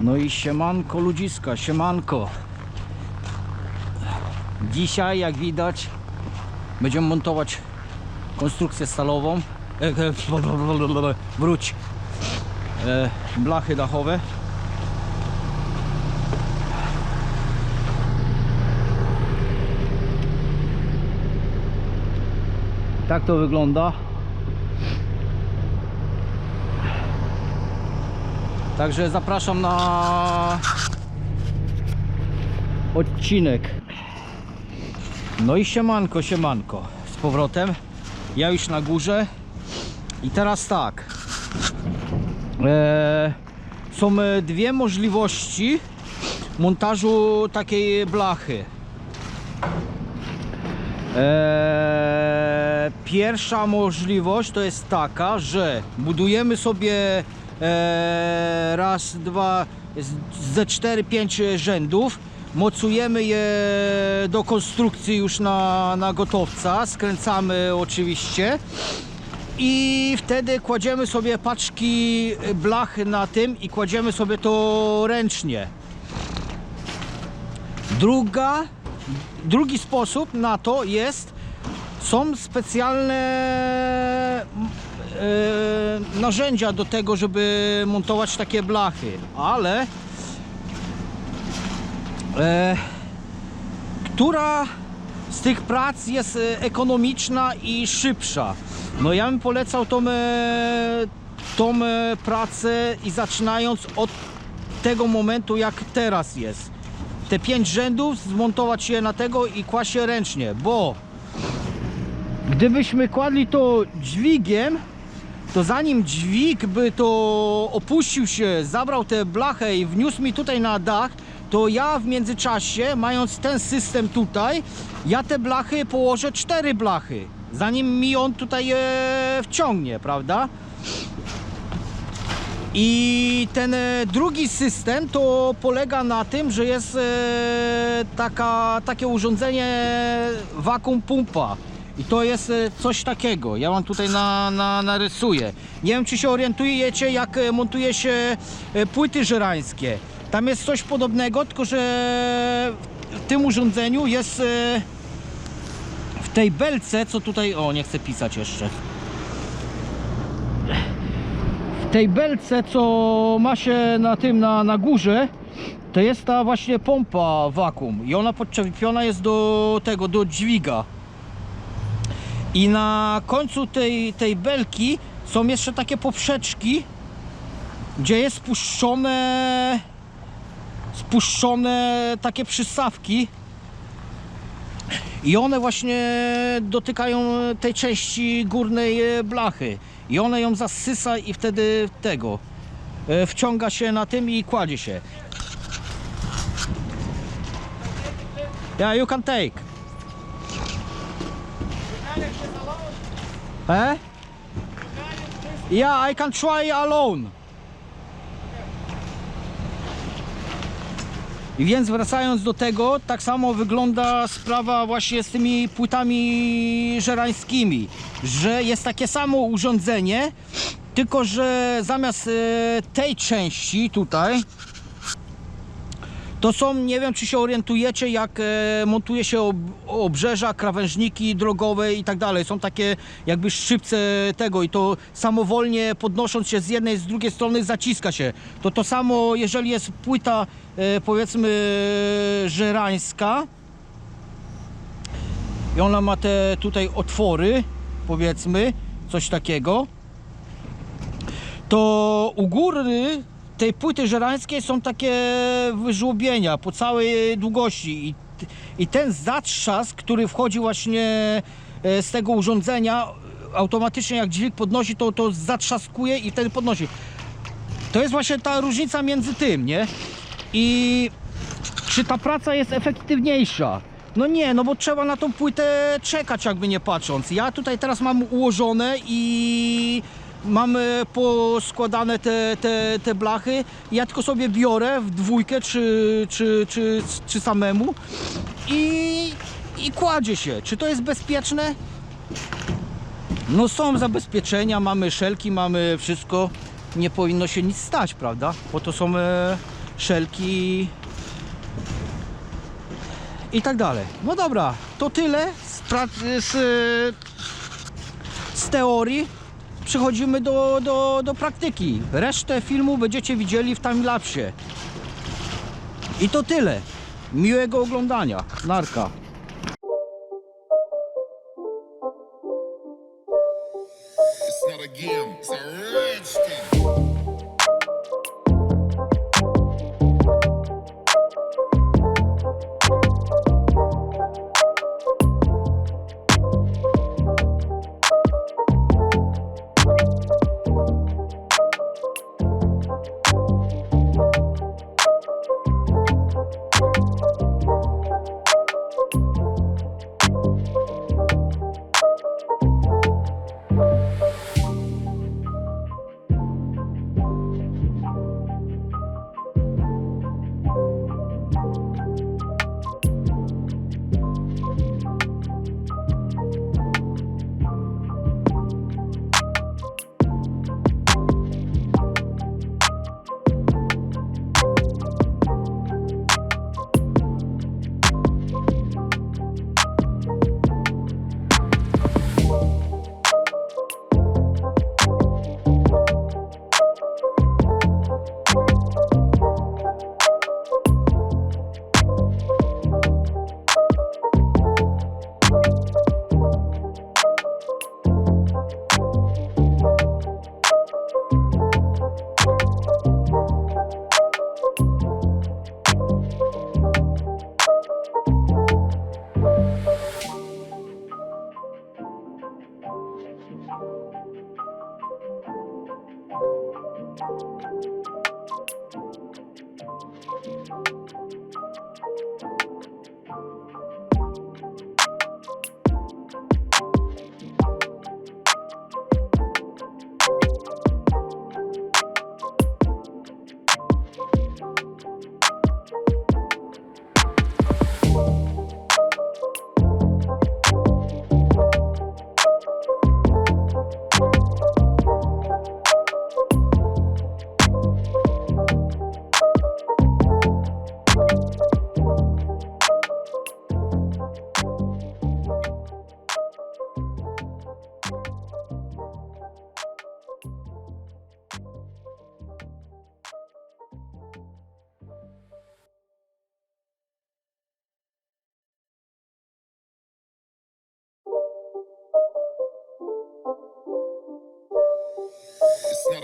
No i siemanko ludziska, siemanko. Dzisiaj jak widać będziemy montować konstrukcję stalową. E, e, wróć. E, blachy dachowe. Tak to wygląda. Także zapraszam na odcinek. No i siemanko, siemanko. Z powrotem. Ja już na górze. I teraz tak. E, są e, dwie możliwości montażu takiej blachy. E, pierwsza możliwość to jest taka, że budujemy sobie e, raz, dwa, ze cztery, pięć rzędów. Mocujemy je do konstrukcji już na, na gotowca, skręcamy oczywiście i wtedy kładziemy sobie paczki blachy na tym i kładziemy sobie to ręcznie. Druga, drugi sposób na to jest, są specjalne e, narzędzia do tego, żeby montować takie blachy, ale e, która z tych prac jest e, ekonomiczna i szybsza? No ja bym polecał tą, e, tą e, pracę i zaczynając od tego momentu jak teraz jest. Te pięć rzędów zmontować je na tego i kłaść je ręcznie, bo gdybyśmy kładli to dźwigiem, to zanim dźwig by to opuścił się, zabrał tę blachę i wniósł mi tutaj na dach, to ja w międzyczasie, mając ten system tutaj, ja te blachy położę cztery blachy, zanim mi on tutaj je wciągnie, prawda? I ten e, drugi system to polega na tym, że jest e, taka, takie urządzenie wakum pumpa. I to jest e, coś takiego. Ja wam tutaj na, na, narysuję. Nie wiem, czy się orientujecie, jak e, montuje się e, płyty żerańskie. Tam jest coś podobnego, tylko że w tym urządzeniu jest w tej belce, co tutaj. O, nie chcę pisać jeszcze. w tej belce, co ma się na tym, na, na górze, to jest ta właśnie pompa wakum i ona podczepiona jest do tego, do dźwiga. I na końcu tej, tej belki są jeszcze takie poprzeczki, gdzie jest spuszczone spuszczone takie przystawki i one właśnie dotykają tej części górnej e, blachy. I one ją zasysa i wtedy tego e, wciąga się na tym i kładzie się. Yeah, you can take. Eh? Yeah, I can try alone. I więc wracając do tego, tak samo wygląda sprawa właśnie z tymi płytami żerańskimi, że jest takie samo urządzenie, tylko że zamiast e, tej części tutaj, to są, nie wiem czy się orientujecie, jak e, montuje się ob, obrzeża, krawężniki drogowe i tak dalej. Są takie jakby szczypce tego i to samowolnie podnosząc się z jednej, z drugiej strony zaciska się. To to samo, jeżeli jest płyta e, powiedzmy żerańska i ona ma te tutaj otwory, powiedzmy, coś takiego, to u góry tej płyty żerańskiej są takie wyżłobienia po całej długości i, i ten zatrzask, który wchodzi właśnie e, z tego urządzenia automatycznie jak dźwig podnosi to, to zatrzaskuje i wtedy podnosi to jest właśnie ta różnica między tym, nie? I czy ta praca jest efektywniejsza? No nie, no bo trzeba na tą płytę czekać jakby nie patrząc. Ja tutaj teraz mam ułożone i mamy poskładane te, te, te blachy. Ja tylko sobie biorę w dwójkę czy, czy, czy, czy samemu i, i kładzie się. Czy to jest bezpieczne? No są zabezpieczenia, mamy szelki, mamy wszystko. Nie powinno się nic stać, prawda? Bo to są e, szelki i tak dalej. No dobra, to tyle z, z, z teorii. Przechodzimy do, do, do praktyki. Resztę filmu będziecie widzieli w timelapsie. I to tyle. Miłego oglądania. Narka.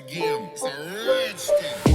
again. It's a legend.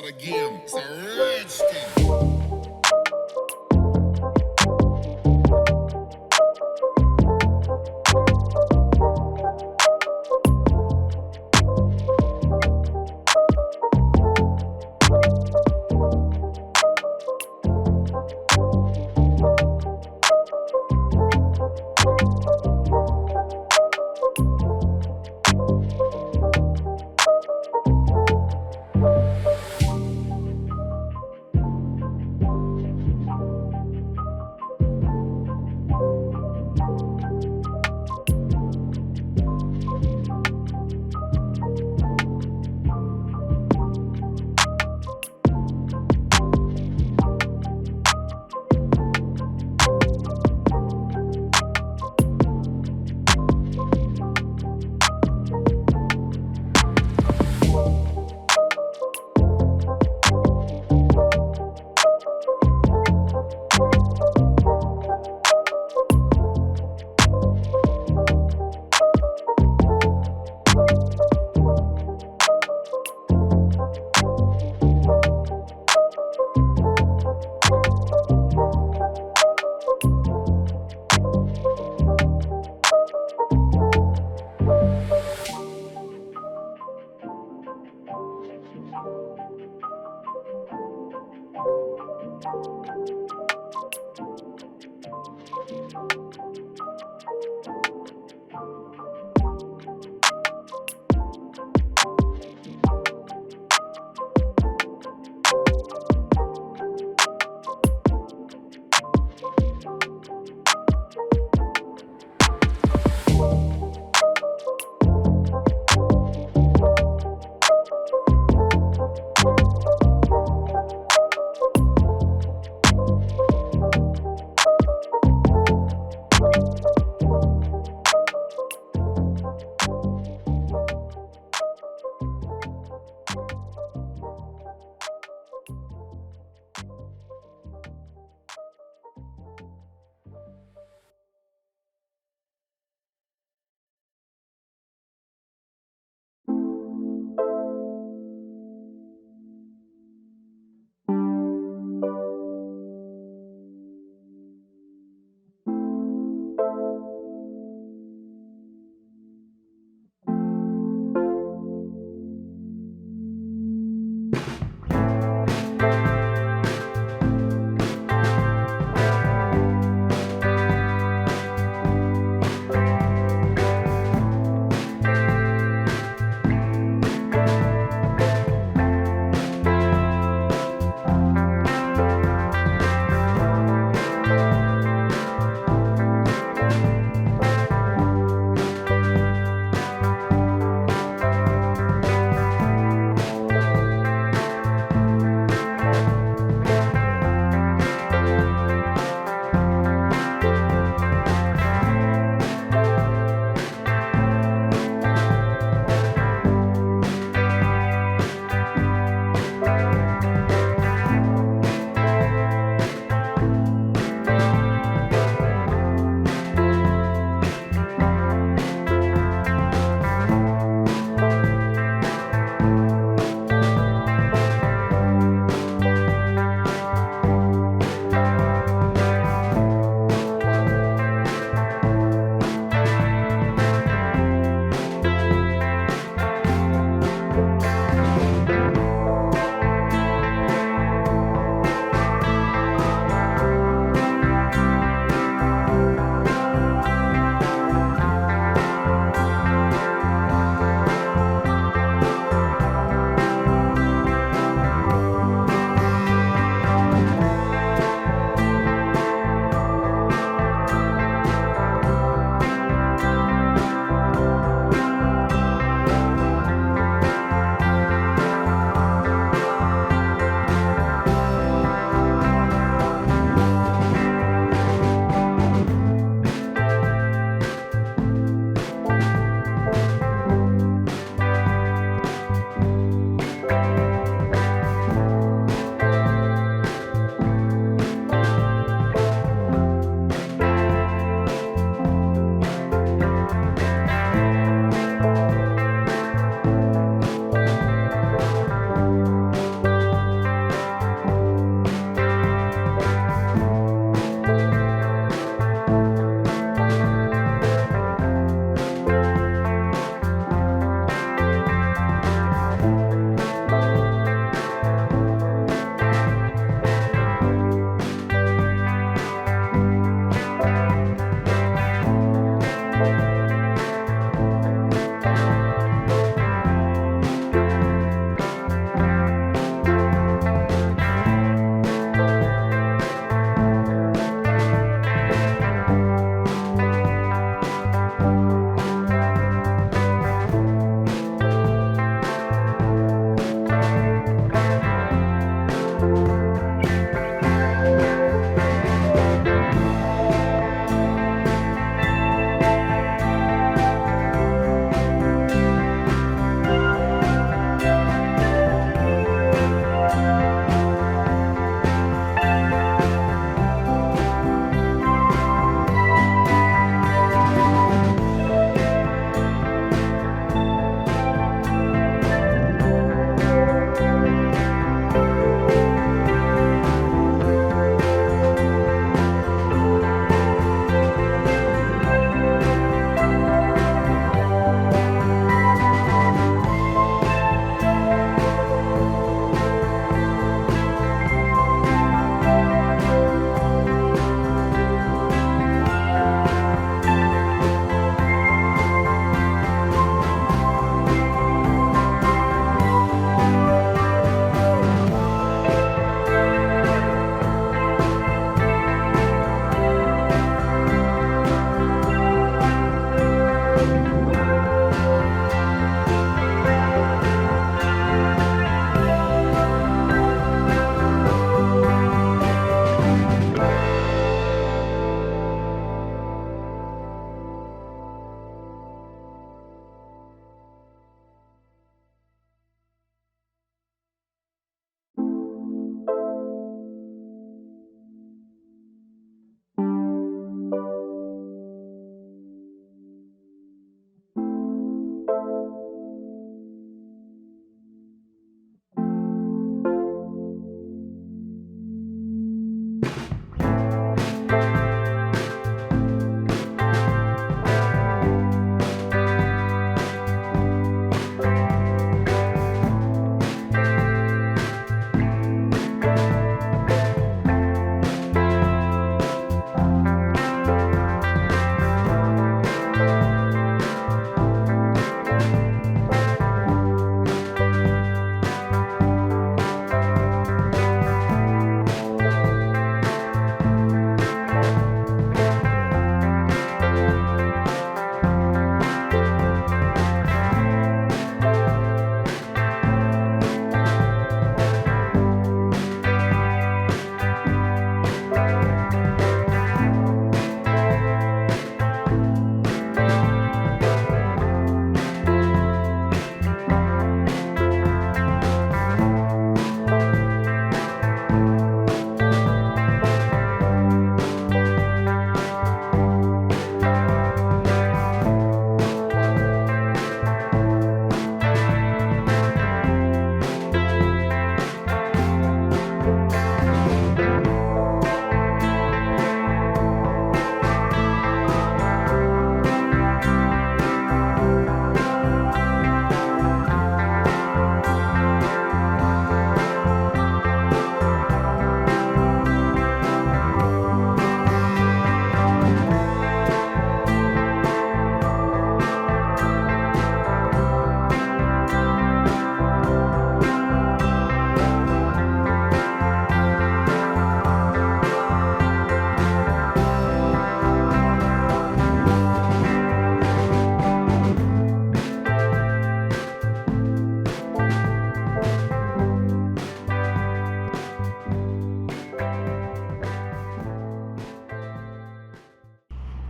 that again. It's a redskin.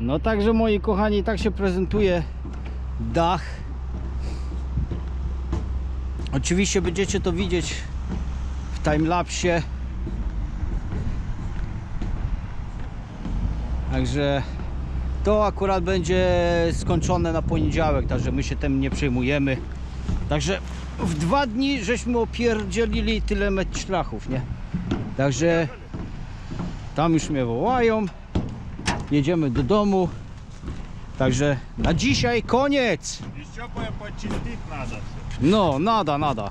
No także moi kochani, tak się prezentuje dach. Oczywiście będziecie to widzieć w timelapsie. Także to akurat będzie skończone na poniedziałek, także my się tym nie przejmujemy. Także w dwa dni żeśmy opierdzielili tyle metr szlachów, nie? Także tam już mnie wołają Jedziemy do domu. Także na dzisiaj koniec. Еще кое-почистить надо. No, nada, nada.